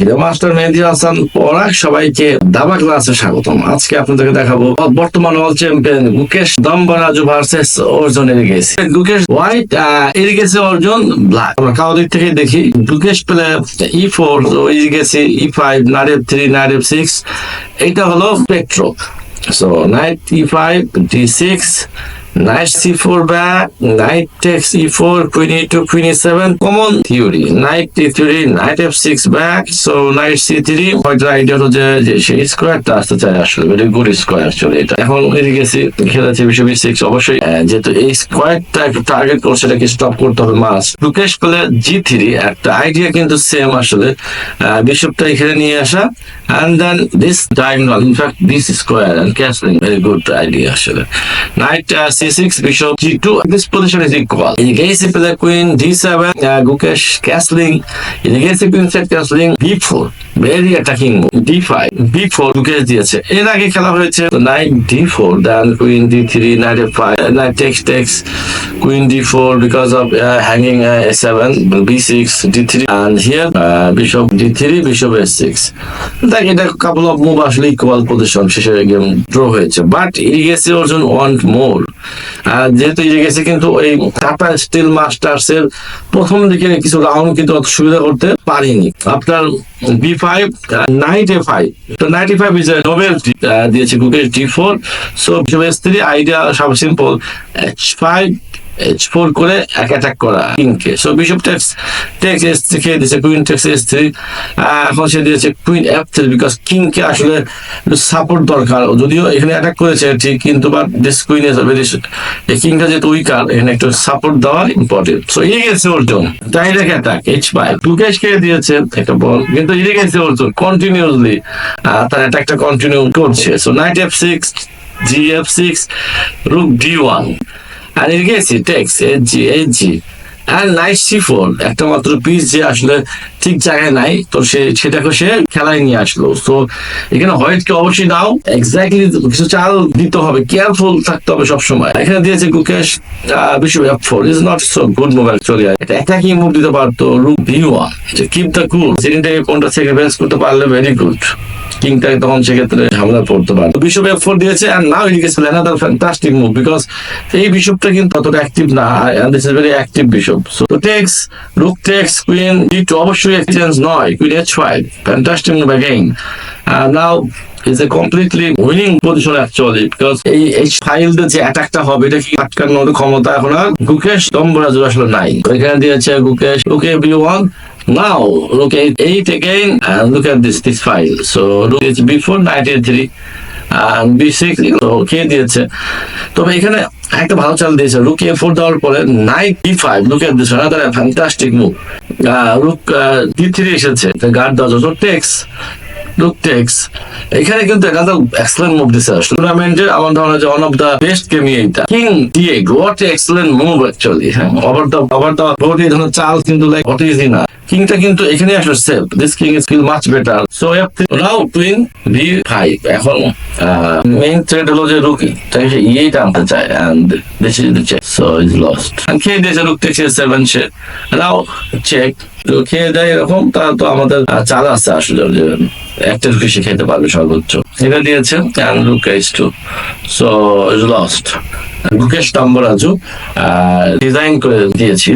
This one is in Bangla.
ভিডিও মাস্টার মেহেদি হাসান পরাগ সবাইকে দাবা ক্লাসে স্বাগতম। আজকে আপনাদেরকে দেখাবো বর্তমান world champion Gukesh Dommaraju versus Arjun Erigaisi Gukesh white Erigaisi Arjun black আমরা কাউ দিক থেকে দেখি, Gukesh play E four Erigaisi E five knight three knight six এইটা হলো স্পেকট্রো So knight e5, d6, knight c4 back, knight takes e4, queen e2, queen e7. Common theory. Knight d3, knight f6 back. So knight c3. হয়তো আইডিয়া হলো যে সেই স্কোয়ারটা আসতে চায় আসলে ভেরি গুড স্কোয়ার অ্যাকচুয়ালি এটা এখন এদিকে গেছি খেলেছে বিশো বিশ সিক্স অবশ্যই যেহেতু এই স্কোয়ারটা একটু টার্গেট করছে এটাকে স্টপ করতে হবে মাস লুকেশ পেলে জি থ্রি একটা আইডিয়া কিন্তু সেম আসলে বিশপটা এখানে নিয়ে আসা then this diagonal in fact this square and castling very good idea আসলে knight uh, c6 bishop g2 this position is equal in case if the queen d7 uh, gukesh castling in case if queen set castling b4 very attacking d5 b4 Gukesh দিয়েছে এর আগে খেলা হয়েছে knight d4 then queen d3 knight f5 knight takes takes queen d4 because of uh, hanging uh, a7 b6 d3 and here uh, bishop d3 bishop s6 দেখ এটা কাপল অফ মুভ আসলে ইকুয়াল পজিশন শেষে গেম ড্র হয়েছে but Erigaisi Arjun want more যেহেতু ইরিগেসি কিন্তু এই টাটা স্টিল মাস্টার্স এর প্রথম দিকে কিছু রাউন্ড কিন্তু অত সুবিধা করতে পারিনি। আপনার b five knight a five তো নাইনটি ফাইভ ইজ নোবেল দিয়েছে Gukesh d four so idea সব সিম্পল এইচ ফাইভ ফোর করে এক অ্যাটাক করা কিংকে so bishop takes takes s খেয়ে দিয়েছে কুইন টেক্স এস থ্রি এখন সে দিয়েছে কুইন এফ থ্রি বিকজ কিংকে আসলে সাপোর্ট দরকার। যদিও এখানে অ্যাটাক করেছে ঠিক, কিন্তু but this queen is very কিংটা যেহেতু উইকার এখানে একটু সাপোর্ট দেওয়া ইম্পর্টেন্ট সো ইয়ে গেছে Arjun direct attack h five Gukesh খেয়ে দিয়েছে একটা বল কিন্তু ইয়ে গেছে অর্জুন কন্টিনিউসলি তার অ্যাটাকটা কন্টিনিউ করছে। So knight f six g f six rook d one আর এর গেছি takes a g h g R knight c একটা মাত্র পিস যে আসলে ঠিক জায়গায় নাই, তো সে, সেটাকে সে খেলায় নিয়ে আসলো। তো এখানে হোয়াইট কে অবশ্যই নাও। এক্স্যাক্টলি কিছু চাল দিতে হবে কেয়ারফুল থাকতে হবে সবসময়। এখানে দিয়েছে Gukesh bishop four is not so good actually এটা অ্যাটাকিং মুভ দিতে পারতো rook b one keep the cool কোনটা স্যাক্রিফাইস করতে পারলে ভেরি গুড তখন সেক্ষেত্রে ঝামেলা পড়তে পারে। বিশপ এফ ফোর দিয়েছে আর নাও ইট গেছে অ্যানাদার ফ্যান্টাস্টিক মুভ বিকজ এই বিশপটা কিন্তু অতটা অ্যাক্টিভ না this is very active so takes rook takes queen D two অবশ্যই এক্সচেঞ্জ নয় queen H five fantastic move again now is a completely winning position actually because এই এইচ ফাইভ যে অ্যাটাকটা হবে, এটা কি আটকানোর ক্ষমতা এখন আর? গুকেশ দম্বরাজু আসলে নাই। এখানে দিয়েছে Gukesh okay B one Now look at eight again, and look at this this file. So look it's before 93 and B6 তো দিয়েছে তবে এখানে একটা ভালো চাল দিয়েছে রুক এ ফোর দেওয়ার পরে knight D five look at this another fantastic move rook D three এসেছে গার্ড দেওয়া যত টেক্স লুক টেক্স এখানে কিন্তু একটা এক্সেলেন্ট মুভ দিছে টুর্নামেন্টে আমার ধারণা যে one of the best game এইটা king D eight what excellent move actually হ্যাঁ ওভার দ্য ওভার দ্য এই ধরনের চাল কিন্তু লাইক হোয়াট ইজ না কিংটা কিন্তু এখানে আসলে safe this king is feel much better so now queen B five এখন মেইন থ্রেড হলো যে রুকি। তাই সে ইয়েটা আনতে চায় and this is the check so is lost খেয়ে দিয়েছে রুক টেক্স সেভেন সে নাও চেক তো খেয়ে দেয় এরকম, তা তো আমাদের চাল আছে আসলে, যে একটা বেশি খেতে পারবে সর্বোচ্চ। এটা দিয়েছে, and look is to so is lost Mukesh Thambaraju design করে দিয়েছি।